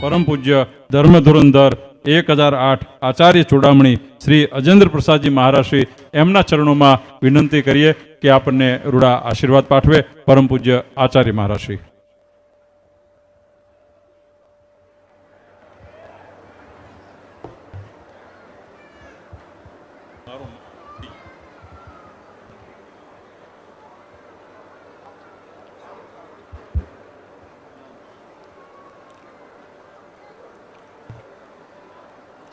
પરમ પૂજ્ય ધર્મ ધુરંધર એક હજાર આઠ આચાર્ય ચૂડામણી શ્રી અજેન્દ્ર પ્રસાદજી મહારાજશ્રી એમના ચરણોમાં વિનંતી કરીએ કે આપણને રૂડા આશીર્વાદ પાઠવે પરમ પૂજ્ય આચાર્ય મહારાજશ્રી.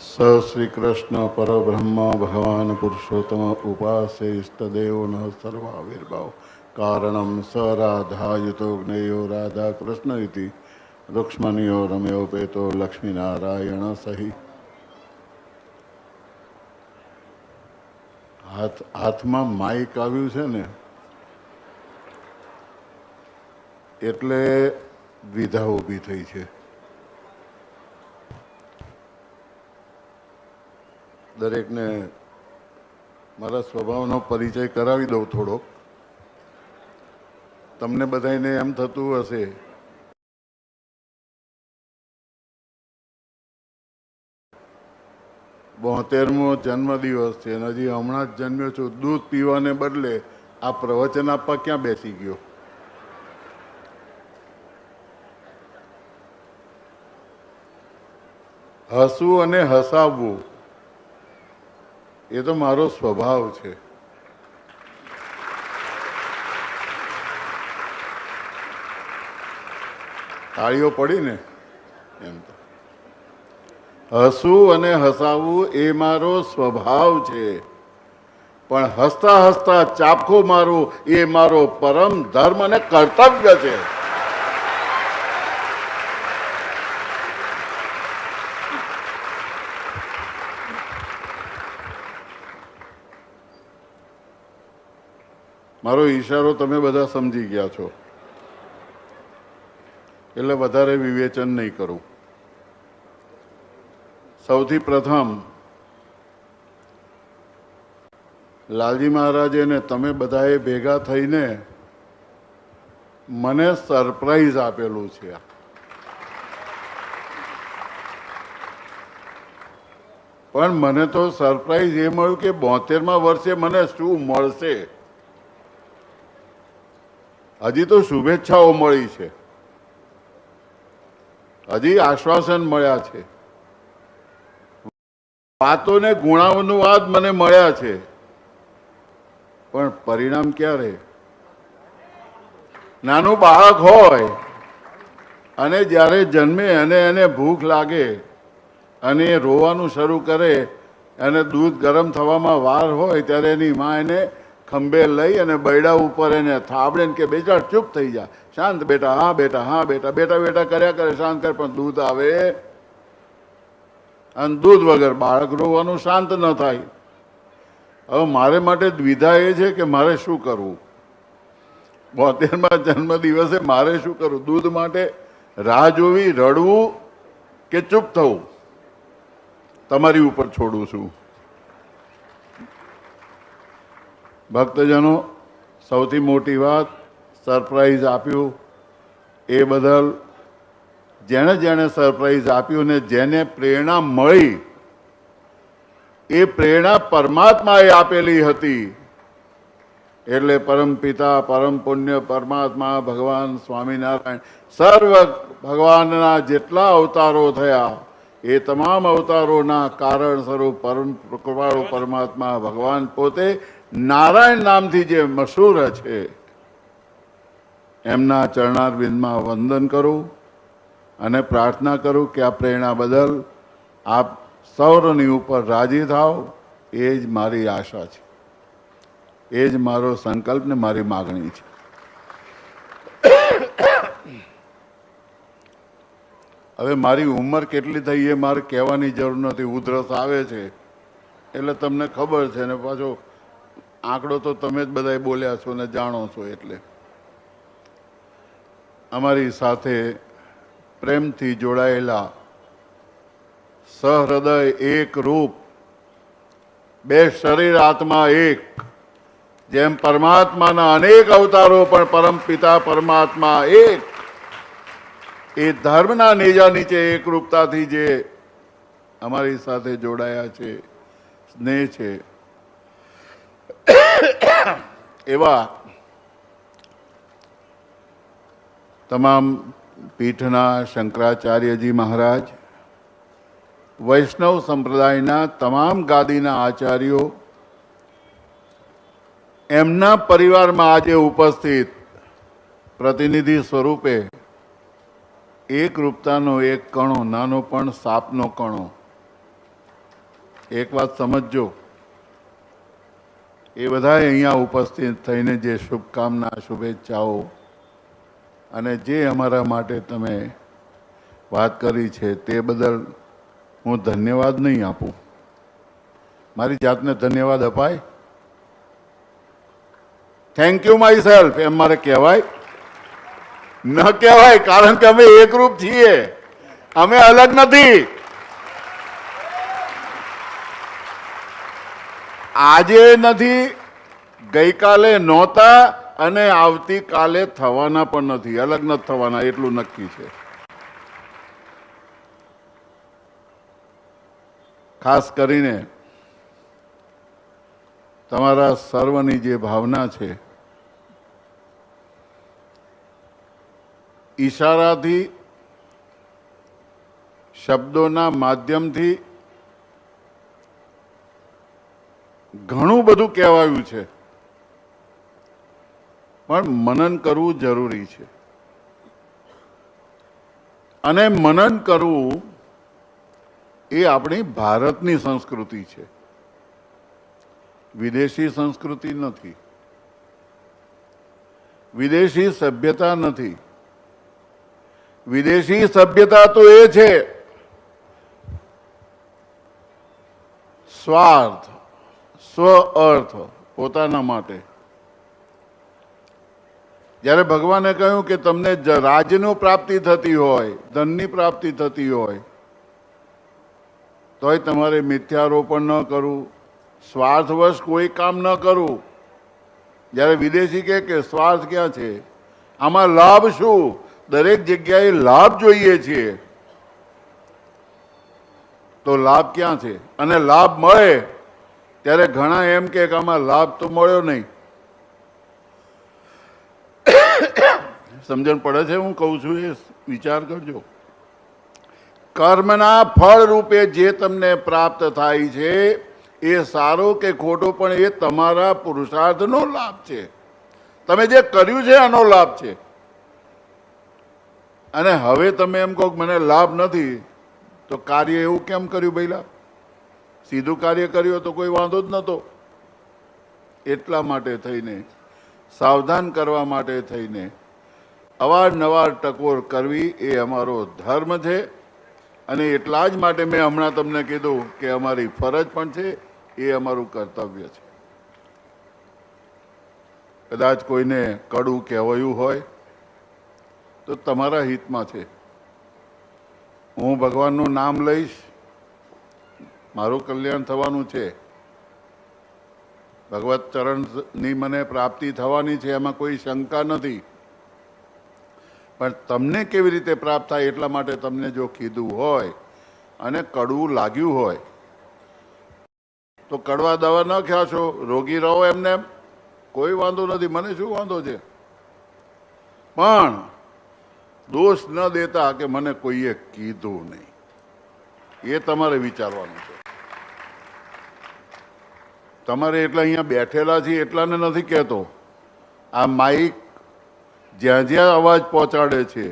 સ શ્રી કૃષ્ણ પરબ્રહ્મ ભગવાન પુરુષોત્તમ ઉપાસે ઇષ્ટદેવ ન સર્વાવિર્ભાવ કારણમ સ રાધાયુતો જ્ઞેયો રાધા કૃષ્ણ ઇતિ રૂક્ષ્મણીયો રમ્યો પેતો લક્ષ્મીનારાયણ સહી હાથ હાથમાં માઇક આવ્યું છે ને? એટલે દ્વિધા ઊભી થઈ છે। દરેકને મારા સ્વભાવનો પરિચય કરાવી દઉં થોડો તમને બધાને એમ થતું હશે બોતેરમો જન્મદિવસ છે અને હજી હમણાં જ જન્મ્યો છું. દૂધ પીવાને બદલે આ પ્રવચન આપવા ક્યાં બેસી ગયો? હસવું અને હસાવવું એ તો મારો સ્વભાવ છે. તાળીઓ પડી ને, એમ તો. હસવું અને હસાવવું એ મારો સ્વભાવ છે. પણ હસતા હસતા ચાપખો મારવું એ મારો પરમ ધર્મ અને કર્તવ્ય છે. મારો ઈશારો તમે બધા સમજી ગયા છો. એટલે વધારે વિવેચન નહીં કરું. સૌથી પ્રથમ, લાલજી મહારાજે ને તમે બધાએ ભેગા થઈને મને સરપ્રાઈઝ આપેલું છે. પણ મને તો સરપ્રાઈઝ એ મળ્યું કે બોતેરમાં વર્ષે મને શું મળશે? હજી તો શુભેચ્છાઓ મળી છે. હજી આશ્વાસન મળ્યા છે. વાતોને ગુણાનુવાદ મને મળ્યા છે. પણ પરિણામ ક્યારે? નાનું બાળક હોય અને જ્યારે જન્મે અને એને ભૂખ લાગે અને એ રોવાનું શરૂ કરે અને દૂધ ગરમ થવામાં વાર હોય ત્યારે એની માં એને ખંભે લઈ અને બૈડા ઉપર એને થાબડે કે બેટા ચૂપ થઈ જા. શાંત બેટા, હા બેટા હા બેટા. બેટા બેટા કર્યા કરે, શાંત કરે, પણ દૂધ આવે. અને દૂધ વગર બાળક રોવાનું શાંત ન થાય. હવે મારે માટે દ્વિધા એ છે કે મારે શું કરવું? બોતેરમાં જન્મ દિવસે મારે શું કરવું? દૂધ માટે રાહ જોવી, રડવું કે ચૂપ થવું? તમારી ઉપર છોડું છું. ભક્તજનો, સૌથી મોટી વાત સરપ્રાઈઝ આપ્યું. એ બદલ જેણે જેણે સરપ્રાઈઝ આપ્યું ને જેને પ્રેરણા મળી, એ પ્રેરણા પરમાત્માએ આપેલી હતી. એટલે પરમ પિતા, પરમ પુણ્ય, પરમાત્મા, ભગવાન સ્વામિનારાયણ, સર્વ ભગવાનના જેટલા અવતારો થયા, એ તમામ અવતારોના કારણ સ્વરૂપ પરમ કૃપાળુ પરમાત્મા ભગવાન પોતે નારાયણ નામથી જે મશહૂર છે, એમના ચરણારવિંદમાં વંદન કરું અને પ્રાર્થના કરું કે આ પ્રેરણા બદલ આપ સૌરની ઉપર રાજી થાવ એ જ મારી આશા છે. એ જ મારો સંકલ્પ ને મારી માગણી છે. હવે મારી ઉંમર કેટલી થઈ એ મારે કહેવાની જરૂર નથી. ઉધરસ આવે છે. એટલે તમને ખબર છે ને પાછો આંકડો તો તમે જ બધા બોલ્યા છો ને જાણો છો એટલે. અમારી સાથે પ્રેમથી જોડાયેલા સહૃદય એક રૂપ, બે શરીર આત્મા એક, જેમ પરમાત્માના અનેક અવતારો પણ પરમ પિતા પરમાત્મા એક, એ ધર્મના નેજા નીચે એકરૂપતાથી જે અમારી સાથે જોડાયા છે, સ્નેહ છે એવા તમામ પીઠના શંકરાચાર્યજી મહારાજ, વૈષ્ણવ સંપ્રદાયના તમામ ગાદીના આચાર્યો, એમના પરિવારમાં આજે ઉપસ્થિત પ્રતિનિધિ સ્વરૂપે એક રૂપતાનો એક કણો, નાનો પણ સાપનો કણો. એક વાત સમજજો. એ બધા અહીંયા ઉપસ્થિત થઈને જે શુભકામના, શુભેચ્છાઓ અને જે અમારા માટે તમે વાત કરી છે તે બદલ હું ધન્યવાદ નહીં આપું. મારી જાતને ધન્યવાદ અપાય. થેન્ક યુ માય સેલ્ફ એમ મારે કહેવાય. ન કહેવાય, કારણ કે અમે એકરૂપ છીએ. અમે અલગ નથી. આજે નથી, ગઈકાલે નહોતા અને આવતીકાલે થવાના પણ નથી. અલગ નથી થવાના, એટલું નક્કી છે. ખાસ કરીને તમારા સર્વની જે ભાવના છે, ઈશારાથી, શબ્દોના માધ્યમથી ઘણું બધું કહેવાયું છે. પણ મનન કરવું જરૂરી છે. અને મનન કરવું એ આપણી ભારતની સંસ્કૃતિ છે. વિદેશી સંસ્કૃતિ નથી. વિદેશી સભ્યતા નથી. વિદેશી સભ્યતા તો એ છે. સ્વાર્થ. સ્વ અર્થ પોતાના માટે. જ્યારે ભગવાને કહ્યું કે તમને રાજ્યનું પ્રાપ્તિ થતી હોય, ધનની પ્રાપ્તિ થતી હોય, તોય તમારે મિથ્યારોપણ ન કરવું, સ્વાર્થવશ કોઈ કામ ન કરવું. જ્યારે વિદેશી કહે કે સ્વાર્થ ક્યાં છે? આમાં લાભ શું? દરેક જગ્યાએ લાભ જોઈએ છીએ તો લાભ ક્યાં છે? અને લાભ મળે ત્યારે ઘણા એમ કે આમાં લાભ તો મળ્યો નહીં. સમજણ પડે છે? હું કહું છું એ વિચાર કરજો. કર્મના ફળ રૂપે જે તમને પ્રાપ્ત થાય છે, એ સારો કે ખોટો પણ એ તમારા પુરુષાર્થનો લાભ છે. તમે જે કર્યું છે, આનો લાભ છે. અને હવે તમે એમ કહો મને લાભ નથી, તો કાર્ય એવું કેમ કર્યું ભઈલા સીધું કાર્ય કર્યું તો કોઈ વાંધો જ નહોતો. એટલા માટે થઈને, સાવધાન કરવા માટે થઈને, અવારનવાર ટકોર કરવી એ અમારો ધર્મ છે. અને એટલા જ માટે મેં હમણાં તમને કીધું કે અમારી ફરજ પણ છે, એ અમારું કર્તવ્ય છે. કદાચ કોઈને કડું કહેવાયું હોય, તો તમારા હિતમાં છે. હું ભગવાનનું નામ લઈશ મારું કલ્યાણ થવાનું છે. ભગવત ચરણની મને પ્રાપ્તિ થવાની છે, એમાં કોઈ શંકા નથી. પણ તમને કેવી રીતે પ્રાપ્ત થાય એટલા માટે તમને જો કીધું હોય અને કડવું લાગ્યું હોય, તો કડવા દવા ન ખ્યાશો રોગી રહો એમને કોઈ વાંધો નથી, મને શું વાંધો છે? પણ દોષ ન દેતા કે મને કોઈએ કીધું નહીં. એ તમારે વિચારવાનું છે. તમારે એટલા અહીંયા બેઠેલા છીએ એટલાને નથી કહેતો. આ માઇક જ્યાં જ્યાં અવાજ પહોંચાડે છે,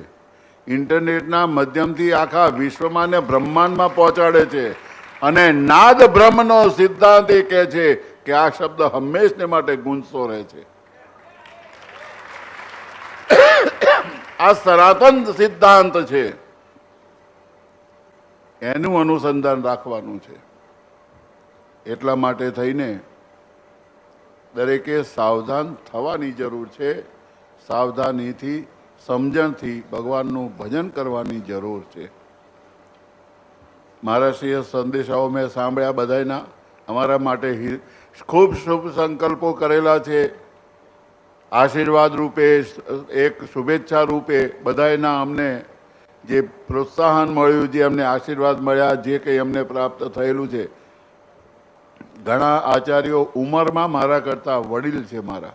ઇન્ટરનેટના માધ્યમથી આખા વિશ્વમાં ને બ્રહ્માંડમાં પહોંચાડે છે. અને નાદ બ્રહ્મનો સિદ્ધાંત એ કહે છે કે આ શબ્દ હંમેશને માટે ગુંજતો રહે છે. આ સનાતન સિદ્ધાંત છે. એનું અનુસંધાન રાખવાનું છે. એટલા માટે થઈને દરેકે સાવધાન થવાની જરૂર છે. સાવધાનીથી, સમજણથી ભગવાનનું ભજન કરવાની જરૂર છે. મહારાષ્ટ્રીય સંદેશાઓ મેં સાંભળ્યા બધાયના. અમારા માટે ખૂબ શુભ સંકલ્પો કરેલા છે. આશીર્વાદ રૂપે, એક શુભેચ્છા રૂપે બધાયના અમને જે પ્રોત્સાહન મળ્યું, જે અમને આશીર્વાદ મળ્યા, જે કંઈ અમને પ્રાપ્ત થયેલું છે ઘણા આચાર્યો ઉંમરમાં મારા કરતાં વડીલ છે મારા.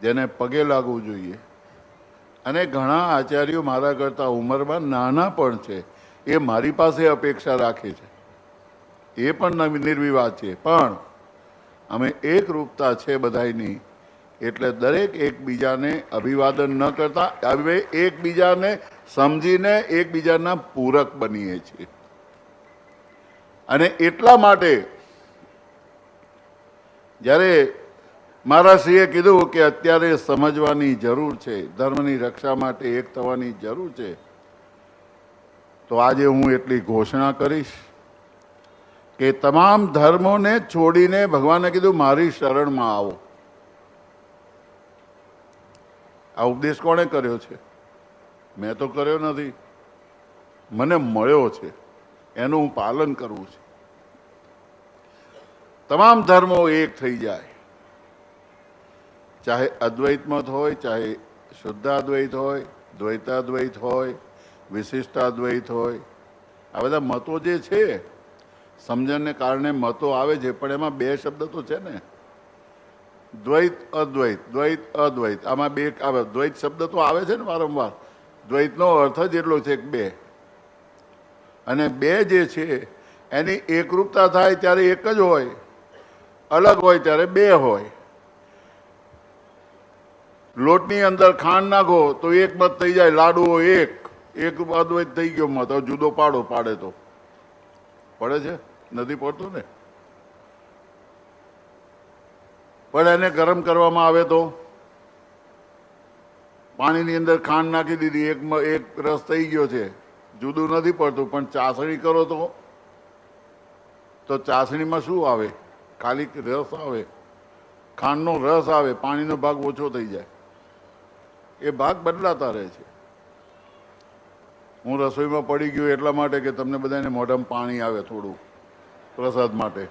જેને પગે લાગવું જોઈએ. અને ઘણા આચાર્યો મારા કરતાં ઉંમરમાં નાના પણ છે. એ મારી પાસે અપેક્ષા રાખે છે. એ પણ નિર્વિવાદ છે. પણ અમે એકરૂપતા છે બધાયની. એટલે દરેક એકબીજાને અભિવાદન ન કરતા હવે એકબીજાને સમજીને એકબીજાના પૂરક બનીએ છીએ. અને એટલા માટે જ્યારે મહારાજશ્રીએ કીધું કે અત્યારે સમજવાની જરૂર છે, ધર્મની રક્ષા માટે એક થવાની જરૂર છે, તો આજે હું એટલી ઘોષણા કરીશ કે તમામ ધર્મોને છોડીને ભગવાને કીધું મારી શરણમાં આવો. આ ઉપદેશ કોણે કર્યો છે? મેં તો કર્યો નથી. મને મળ્યો છે. એનું હું પાલન કરવું છે. તમામ ધર્મો એક થઈ જાય. ચાહે અદ્વૈત મત હોય, ચાહે શુદ્ધાદ્વૈત હોય, દ્વૈતાદ્વૈત હોય, વિશિષ્ટાદ્વૈત હોય. આ બધા મતો જે છે, સમજણને કારણે મતો આવે છે, પણ એમાં બે શબ્દ તો છે ને. દ્વૈત, અદ્વૈત દ્વૈત, અદ્વૈત. આમાં બે આવે દ્વૈત શબ્દ તો આવે છે ને વારંવાર. દ્વૈતનો અર્થ જ એટલો છે બે. અને બે જે છે, એની એકરૂપતા થાય ત્યારે એક જ હોય. અલગ હોય ત્યારે બે હોય. લોટની અંદર ખાંડ નાખો તો એક મત થઈ જાય લાડુઓ એક. એક અદ્વૈત થઈ ગયો મત. જુદો પાડો, પાડે તો. પડે છે? નથી પડતું ને? પણ એને ગરમ કરવામાં આવે તો? પાણીની અંદર ખાંડ નાખી દીધી, એક એક રસ થઈ ગયો છે. જુદું નથી પડતું, પણ ચાસણી કરો તો? તો ચાસણીમાં શું આવે? ખાલી રસ આવે, ખાંડનો રસ આવે, પાણીનો ભાગ ઓછો થઈ જાય. એ ભાગ બદલાતા રહે છે. હું રસોઈમાં પડી ગયો એટલા માટે કે તમને બધાને મોઢામાં પાણી આવે થોડું પ્રસાદ માટે.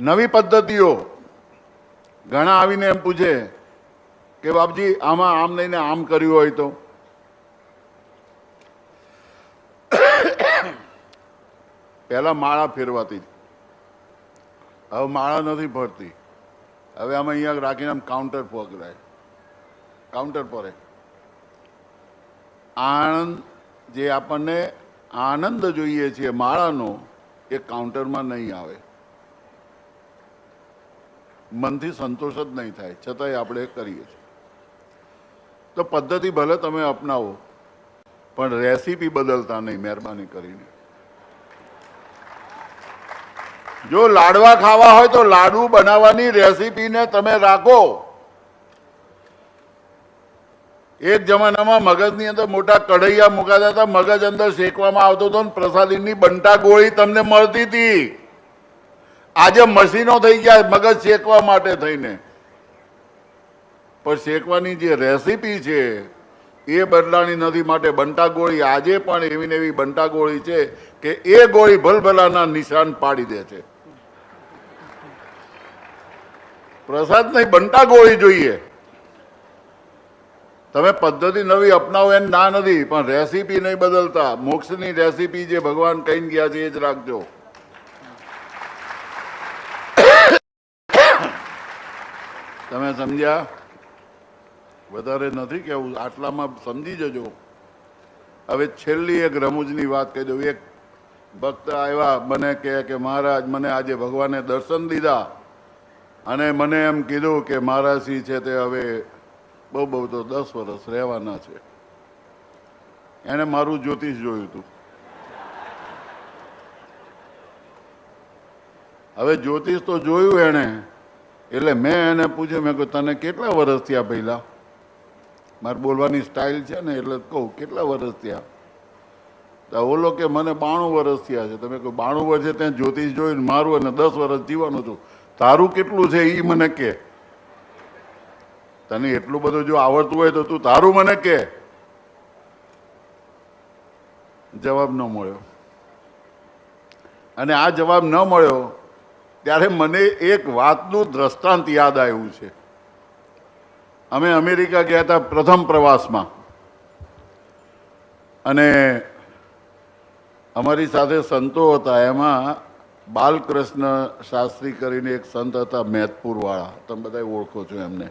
નવી પદ્ધતિઓ. ઘણા આવીને એમ પૂછે કે બાપજી, આમાં આમ લઈને આમ કર્યું હોય તો? પહેલા માળા ફેરવાતી હવે માળા નથી ફરતી. હવે આમાં અહીંયા રાખીને આમ કાઉન્ટર પકડાય કાઉન્ટર પરે આણંદ જે આપણને આનંદ જોઈએ છે માળાનો, એ કાઉન્ટરમાં નહીં આવે. મનથી સંતોષ જ નહીં થાય, છતાંય આપણે કરીએ છીએ. તો પદ્ધતિ ભલે તમે અપનાવો, પણ રેસીપી બદલતા નહીં, મહેરબાની કરીને. જો લાડવા ખાવા હોય તો લાડુ બનાવવાની રેસીપીને તમે રાખો. એક જમાનામાં મગજની અંદર મોટા કઢૈયા મુકાતા હતા, મગજ અંદર શેકવામાં આવતો હતો ને પ્રસાદીની બંટા ગોળી તમને મળતી હતી. આજે મશીનો થઈ ગયા, મગજ શેકવા માટે થઈને. પણ શેકવાની જે રેસીપી છે, એ બદલાણી નથી માટે બંટા ગોળી આજે પણ એવી ને એવી બંટા ગોળી છે કે એ ગોળી ભલભલાના નિશાન પાડી દે છે. પ્રસાદ નહીં બનતા ગોળી જોઈએ. તમે પદ્ધતિ નવી અપનાવો એમ ના નથી, પણ રેસીપી નહીં બદલતા. મોક્ષની રેસીપી જે ભગવાન કહીને ગયા છે, એ જ રાખજો. તમે સમજ્યા? વધારે નથી કેવું આટલામાં સમજી જજો. હવે છેલ્લી એક રમૂજની વાત કહી દઉં એક ભક્ત આવ્યા, મને કહે કે મહારાજ, મને આજે ભગવાને દર્શન દીધા. અને મને એમ કીધું કે મારા સિંહ છે તે હવે બહુ બહુ તો દસ વર્ષ રહેવાના છે. એણે મારું જ્યોતિષ જોયું હતું હવે જ્યોતિષ તો જોયું એણે, એટલે મેં એને પૂછ્યું, મેં કહ્યું, તને કેટલા વર્ષ થયા પહેલા? મારે બોલવાની સ્ટાઇલ છે ને, એટલે કહું, કેટલા વર્ષ થયા? ઓલો કે, મને બાણું વર્ષ થયા છે. તમે કહું બાણું વર્ષે ત્યાં જ્યોતિષ જોયું મારું, અને દસ વર્ષ જીવવાનું છું તારું કેટલું છે એ મને કે. તને એટલું બધું જો આવડતું હોય તો તું તારું મને કે. જવાબ ન મળ્યો. અને આ જવાબ ન મળ્યો ત્યારે મને એક વાતનું દ્રષ્ટાંત યાદ આવ્યું છે. અમે અમેરિકા ગયા હતા પ્રથમ પ્રવાસમાં. અને અમારી સાથે સંતો હતા, એમાં બાલકૃષ્ણ શાસ્ત્રી કરીને એક સંત હતા મેધપુરવાળા તમે બધા ઓળખો છો એમને.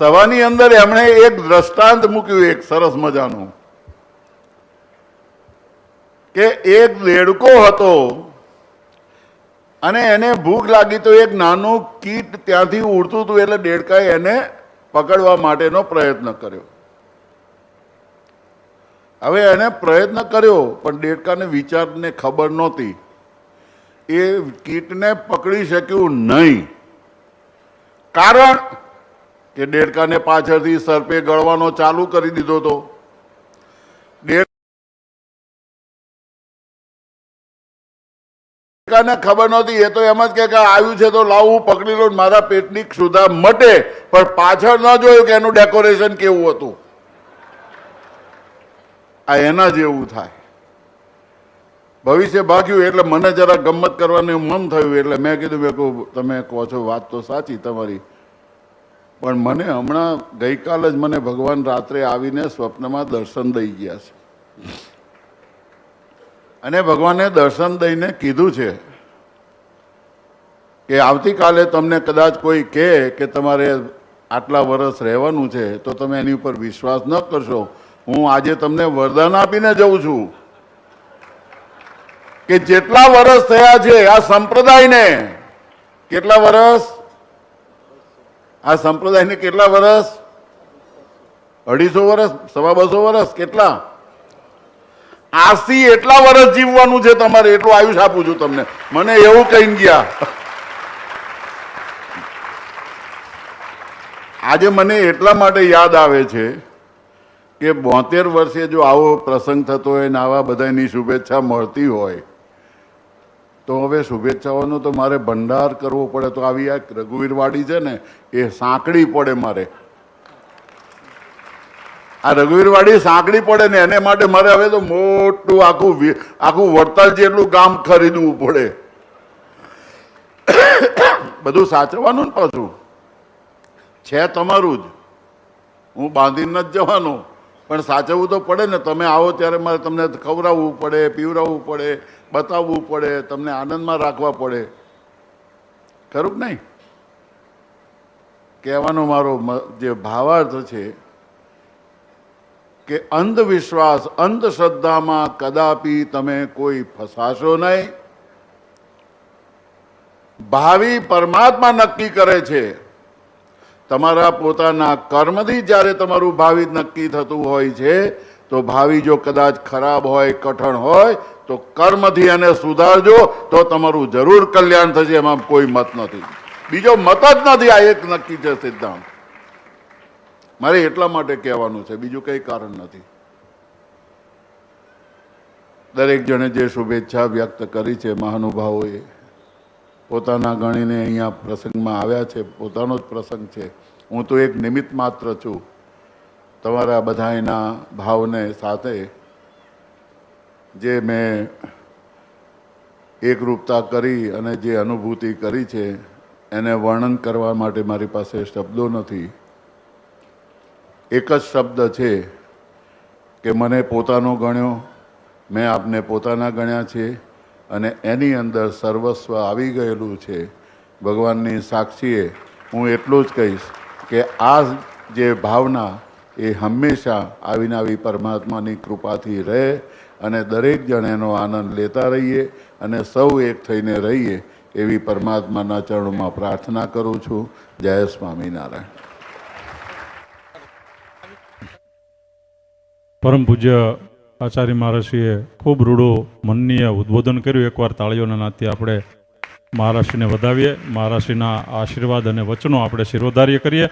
સભાની અંદર એમણે એક દ્રષ્ટાંત મૂક્યું, એક સરસ મજાનું. કે એક દેડકો હતો અને એને ભૂખ લાગી તો એક નાનું કીટ ત્યાંથી ઉડતું હતું એટલે દેડકાએ એને પકડવા માટેનો પ્રયત્ન કર્યો. હવે એને પ્રયત્ન કર્યો, પણ દેડકાને વિચારને ખબર નહોતી. એ કીટને પકડી શક્યું નહીં. કારણ કે દેડકાને પાછળથી સર્પે ગળવાનો ચાલુ કરી દીધો હતો. દેડ દેડકાને ખબર નહોતી, એ તો એમ જ કે આવ્યું છે તો લાવું પકડી લો મારા પેટની ક્ષુધા મટે. પણ પાછળ ન જોયું કે એનું ડેકોરેશન કેવું હતું. આ એના જેવું થાય. ભવિષ્ય ભાગ્યું એટલે મને જરા ગમત કરવાનું મન થયું એટલે મેં કીધું મેં કહું, તમે કહો છો વાત તો સાચી તમારી. પણ મને હમણાં ગઈકાલે જ મને ભગવાન રાત્રે આવીને સ્વપ્નમાં દર્શન દઈ ગયા છે. અને ભગવાને દર્શન દઈને કીધું છે કે આવતીકાલે તમને કદાચ કોઈ કહે કે તમારે આટલા વર્ષ રહેવાનું છે, તો તમે એની ઉપર વિશ્વાસ ન કરશો. હું આજે તમને વરદાન આપીને જઉં છું. કે જેટલા વર્ષ થયા છે આ સંપ્રદાયને કેટલા વર્ષ આ સંપ્રદાયને કેટલા વર્ષ અઢીસો વર્ષ સવા બસો વર્ષ કેટલા? આસી એટલા વર્ષ જીવવાનું છે તમારે, એટલું આયુષ આપું છું તમને. મને એવું કહીને ગયા. આજે મને એટલા માટે યાદ આવે છે કે બોતેર વર્ષે જો આવો પ્રસંગ થતો હોય ને આવા બધાની શુભેચ્છા મળતી હોય તો હવે શુભેચ્છાઓનો તો મારે ભંડાર કરવો પડે. તો આવી આ રઘુવીરવાડી છે ને, એ સાંકડી પડે મારે. આ રઘુવીરવાડી સાંકડી પડે ને, એને માટે મારે હવે તો મોટું આખું આખું વડતાલ જેટલું ગામ ખરીદવું પડે. બધું સાચવવાનું ને પાછું? છે તમારું જ. હું બાંધીને જ જવાનો. પણ સાચવવું તો પડે ને. તમે આવો ત્યારે મારે તમને ખવડાવવું પડે, પીવડાવવું પડે, બતાવવું પડે, તમને આનંદમાં રાખવા પડે. ખરું નહીં? કહેવાનો મારો જે ભાવાર્થ છે કે અંધવિશ્વાસ, અંધશ્રદ્ધામાં કદાપી તમે કોઈ ફસાશો નહીં. ભાવિ પરમાત્મા નક્કી કરે છે. તમારા પોતાના કર્મથી જ્યારે તમારું ભાવિ નક્કી થતું હોય છે, તો ભાવિ જો કદાચ ખરાબ હોય, કઠણ હોય, તો કર્મથી એને સુધારજો, તો તમારું જરૂર કલ્યાણ થશે, એમાં કોઈ મત નથી. બીજો મત જ નથી, આ એક નક્કી છે સિદ્ધાંત. મારે એટલા માટે કહેવાનું છે, બીજું કંઈ કારણ નથી. દરેક જણે જે શુભેચ્છા વ્યક્ત કરી છે મહાનુભાવોએ પોતાના ગણીને અહીંયા પ્રસંગમાં આવ્યા છે, પોતાનો જ પ્રસંગ છે. હું તો એક નિમિત્ત માત્ર છું. તમારા બધાયના ભાવને સાથે જે મેં એકરૂપતા કરી અને જે અનુભૂતિ કરી છે, એને વર્ણન કરવા માટે મારી પાસે શબ્દો નથી. એક જ શબ્દ છે કે, મને પોતાનો ગણ્યો, મેં આપને પોતાના ગણ્યા છે. અને એની અંદર સર્વસ્વ આવી ગયેલું છે. ભગવાનની સાક્ષીએ હું એટલું જ કહીશ કે આ જે ભાવના એ હંમેશા આવીને આવી પરમાત્માની કૃપાથી રહે અને દરેક જણ એનો આનંદ લેતા રહીએ અને સૌ એક થઈને રહીએ એવી પરમાત્માના ચરણોમાં પ્રાર્થના કરું છું. જય સ્વામિનારાયણ. પરમ પૂજ્ય આચાર્ય મહારાષ્ટ્રીએ ખૂબ રૂડું, મનનીય ઉદ્બોધન કર્યું. એકવાર તાળીઓના નાતે આપણે મહારાષ્ટ્રીને વધાવીએ. મહારાષ્ટ્રીના આશીર્વાદ અને વચનો આપણે શિરોધાર્ય કરીએ.